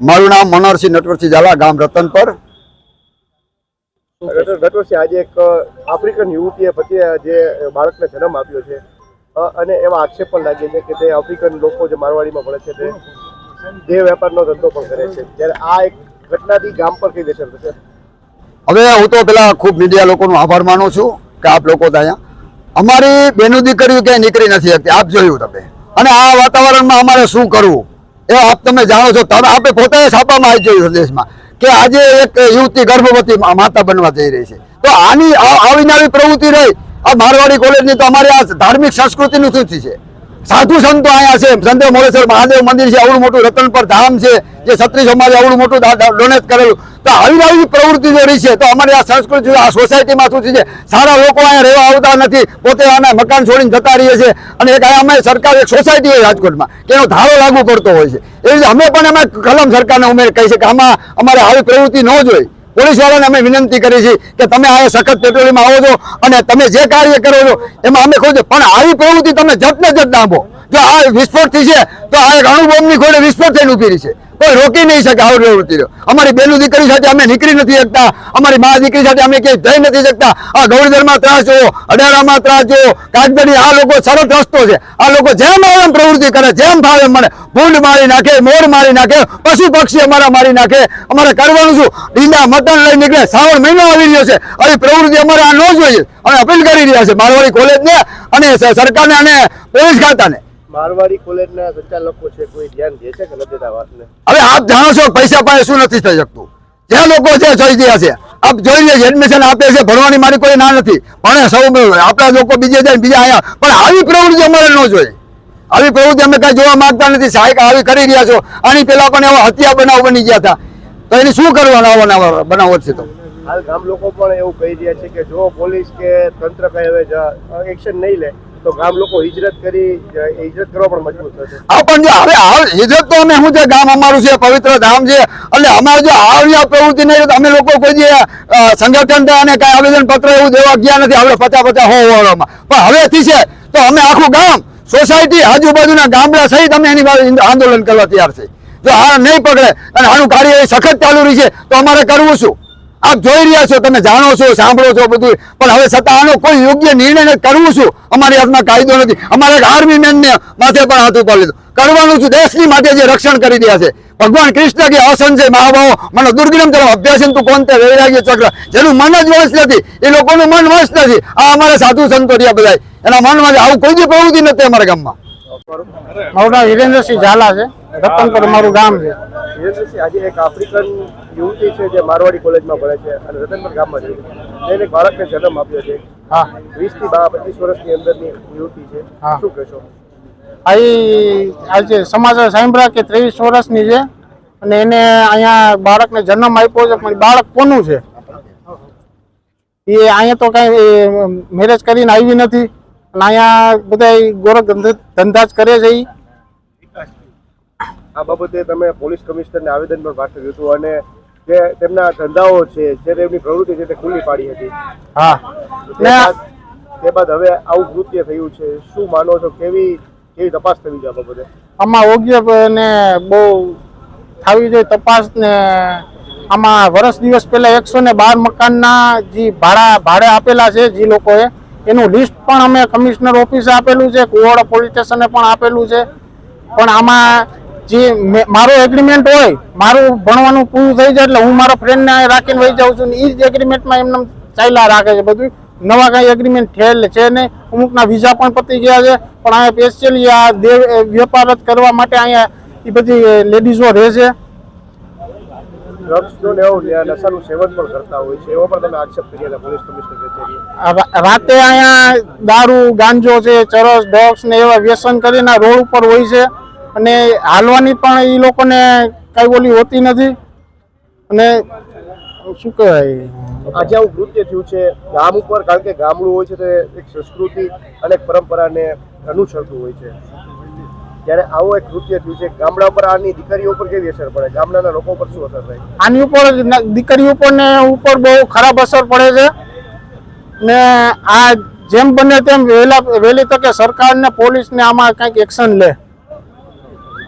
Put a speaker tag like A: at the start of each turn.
A: મારું નામ મનોહરસિંહ નટવરસિંહ ઝાલા ગામ રતનપર.
B: વર્ષે આજે એક આફ્રિકન યુવતીએ પતિએ જે બાળકને જન્મ આપ્યો છે અને એવા આક્ષેપ પણ લાગે છે કે તે આફ્રિકન લોકો જે મારવાડીમાં ભણે છે તે દેહ વેપારનો ધંધો પણ કરે છે. ત્યારે આ એક ઘટનાથી ગામ પર કઈ અસર થશે?
A: હવે હું તો પેલા ખૂબ મીડિયા લોકોનો આભાર માનું છું કે આપ લોકો ત્યાં અમારી બેનું દીકરીઓ ક્યાંય નીકળી નથી શકતી આપ જોયું તમે. અને આ વાતાવરણમાં અમારે શું કરવું? એ આપ તમે જાણો છો તમે આપણે પોતે છાપામાં આવી જોયું દેશમાં કે આજે એક યુવતી ગર્ભવતી માતા બનવા જઈ રહી છે. તો આની આવીને આવી પ્રવૃત્તિ રહી. આ મારવાડી કોલેજની તો અમારી આ ધાર્મિક સંસ્કૃતિનું શું છે. સાધુ સંતો આયા છે. સંદેવ મોરેશ્વર મહાદેવ મંદિર છે આવડું મોટું રતનપર ધામ છે, જે છત્રી સમાજે આવડું મોટું ડોનેટ કરેલું. તો આવી આવી પ્રવૃત્તિ જો રહી છે, તો અમારી આ સંસ્કૃતિ આ સોસાયટીમાં શું છે સારા લોકો અહીંયા રહેવા આવતા નથી, પોતે આના મકાન છોડીને જતા રહીએ છે અને એક અમે સરકાર, એક સોસાયટી હોય રાજકોટમાં, કે એનો ધારો લાગુ પડતો હોય છે. એ રીતે અમે પણ અમે કલમ સરકારને ઉમેર કહી છે કે આમાં અમારે આવી પ્રવૃત્તિ ન જોઈ વાળાને અમે વિનંતી કરી છે કે તમે આ સખત પેટ્રોલિંગમાં આવો છો અને તમે જે કાર્ય કરો છો, એમાં અમે ખુદ પણ આવી પ્રવૃત્તિ તમે જત ને જત દાબો જો આ વિસ્ફોટ થઈ છે તો આ એક અણુબોમ્બની ખોડે વિસ્ફોટ થઈને ઊભી છે કોઈ રોકી નહીં શકે આવી પ્રવૃત્તિ અમારી બેનું દીકરી સાથે અમે નીકળી નથી શકતા. અમારી મા દીકરી સાથે અમે ક્યાંય જઈ નથી શકતા. આ ગૌરીધરમાં ત્રાસ જુઓ અડારામાં ત્રાસ જુઓ કાગદડી આ લોકો સરળ રસ્તો છે. આ લોકો જેમ એમ પ્રવૃત્તિ કરે, જેમ ભાવે એમ મને ભૂંડ મારી નાખે, મોર મારી નાખે, પશુ પક્ષી અમારા મારી નાખે. અમારે કરવાનું શું? ડીંડા મટન લઈ નીકળે. શ્રાવણ મહિનો આવી રહ્યો છે. આવી પ્રવૃત્તિ અમારે આ ન જોઈએ. અમે અપીલ કરી રહ્યા છે મારવાડી કોલેજને અને સરકારને અને પોલીસ ખાતાને. હવે આપ જાણો છો, પૈસા પાસે શું નથી થઈ શકતું. જે લોકો છે, જોઈ ગયા છે. આપ જોઈ લે એડમિશન આપે છે, ભણવાની મારી કોઈ ના નથી. ભણે સૌ આપણા લોકો બીજે જાય બીજા આવ્યા પણ આવી પ્રવૃત્તિ અમારે ન જોઈએ. આવી પ્રવૃત્તિ અમે કઈ જોવા માંગતા નથી. સાહેબ આવી કરી રહ્યા છો. આની પેલા પણ એવા હત્યા બનાવ બની ગયા હતા. તો એને શું કરવાના આવવાના નવા બનાવો છે તો?
B: હાલ ગામ લોકો પણ એવું કહી રહ્યા છે કે જો પોલીસ કે તંત્ર કઈ હવે એક્શન નહીં લે તો ગામ લોકો હિજરત કરી હિજરત કરવા પણ મજબૂર થશે.
A: આ પણ હવે આ હિજરત તો અમે, શું છે, ગામ અમારું છે, પવિત્ર ધામ છે. એટલે અમારે જો આવી પ્રવૃત્તિ નહીં અમે લોકો કોઈ જે સંગઠન અને કાંઈ આવેદન પત્ર એવું દેવા ગયા નથી હવે પચાસ પચાસ હો વાળામાં પણ હવેથી છે, તો અમે આખું ગામ, સોસાયટી આજુબાજુના ગામડા સહિત અમે એની આંદોલન કરવા તૈયાર છે. જો આ નહીં પકડે અને આનું કાર્ય સખત ચાલુ રહી છે, તો અમારે કરવું શું? આપ જોઈ રહ્યા છો, તમે જાણો છો, સાંભળો છો બધું. પણ હવે છતાં આનો કોઈ યોગ્ય નિર્ણય કરવું શું? અમારી હાથમાં કાયદો નથી. અમારે આર્મી મેનને માથે પણ હાથ ઉપર લીધું. કરવાનું શું? દેશની માટે જે રક્ષણ કરી રહ્યા છે. ભગવાન કૃષ્ણ કે અસંજય મહાભાવો મને દુર્ગ્રમ કરો અભ્યાસન તું કોણ તે? વૈરાગ્ય ચક્ર. જેનું મન જ વંશ નથી. એ લોકોનું મન વંશ નથી. આ અમારે સાધુ સંતો રહ્યા બધા એના મનમાં આવું કોઈ જ પ્રવૃત્તિ નથી અમારા ગામમાં.
C: મારું નામ હિરેન્દ્રસિંહ ઝાલા છે. રતનપર મારું ગામ છે.
B: આજે એક આફ્રિકન યુવતી છે જે મારવાડી કોલેજમાં ભણે છે અને રતનપર ગામમાં છે. એને એક બાળકને જન્મ આપ્યો છે.
C: હા.
B: વીસથી બા પચીસ વર્ષની અંદરની યુવતી છે.
C: હા.
B: શું કહેશો?
C: અહીં આજે સમાચાર સાંભળ્યા કે ત્રેવીસ વર્ષની છે અને એને અહીંયા બાળકને જન્મ આપ્યો છે પણ બાળક કોનું છે? એ અહીંયા તો કાંઈ મેરેજ કરીને આવી નથી. અને અહીંયા બધા ગોરખ ધંધ- જ કરે છે ઈ.
B: આ બાબતે તમે પોલીસ કમિશનરને આવેદન પણ પાઠવ્યું હતું અને જે તેમના ધંધાઓ છે જે તેમની પ્રવૃત્તિ છે તે ખુલ્લી પાડી હતી.
C: હા.
B: તે બાદ હવે આવું કૃત્ય થયું છે. શું માનો છો? કેવી કેવી તપાસ થવી છે આ બાબતે?
C: આમાં યોગ્ય ને બહુ થવી જોઈએ તપાસ ને આમાં વર્ષ દિવસ પહેલા એકસો ને બાર મકાનના જે ભાડા ભાડે આપેલા છે જે લોકોએ એનું લિસ્ટ પણ અમે કમિશનર ઓફિસે આપેલું છે કુવાડા પોલીસ સ્ટેશને પણ આપેલું છે. પણ આમાં જે મારો એગ્રીમેન્ટ હોય મારું ભણવાનું પૂરું થઈ જાય એટલે હું મારા ફ્રેન્ડને રાખીને વહી જાઉં છું ને એ જ એગ્રીમેન્ટમાં એમને ચાલ્યા રાખે છે બધું નવા કાંઈ એગ્રીમેન્ટ થયેલ છે નહીં. અમુકના વિઝા પણ પતી ગયા છે પણ અહીંયા સ્પેશિયલી આ દેવ વેપાર જ કરવા માટે અહીંયા એ બધી લેડીઝો રહે છે. રાતે અહીંયા દારૂ ગાંજો છે ચરસ ડોગ્સ ને એવા વ્યસન કરીને રોડ ઉપર હોય છે. અને હાલવાની પણ એ લોકોને કઈ ઓલી હોતી નથી. અને શું કહેવાય?
B: આજે આવું કૃત્ય થયું છે. ગામ ઉપર કારણ કે ગામડું હોય છે તે એક સંસ્કૃતિ અને પરંપરાને અનુસરતું હોય છે. ત્યારે આવું એક કૃત્ય થયું છે. ગામડા પર આની દીકરીઓ ઉપર કેવી અસર પડે? ગામડાના લોકો પર શું અસર થાય?
C: આની ઉપર દીકરીઓ ઉપર ને ઉપર બહુ ખરાબ અસર પડે છે. ને આ જેમ બને તેમ વહેલા વહેલી તકે સરકારને પોલીસને આમાં કંઈક એક્શન લે.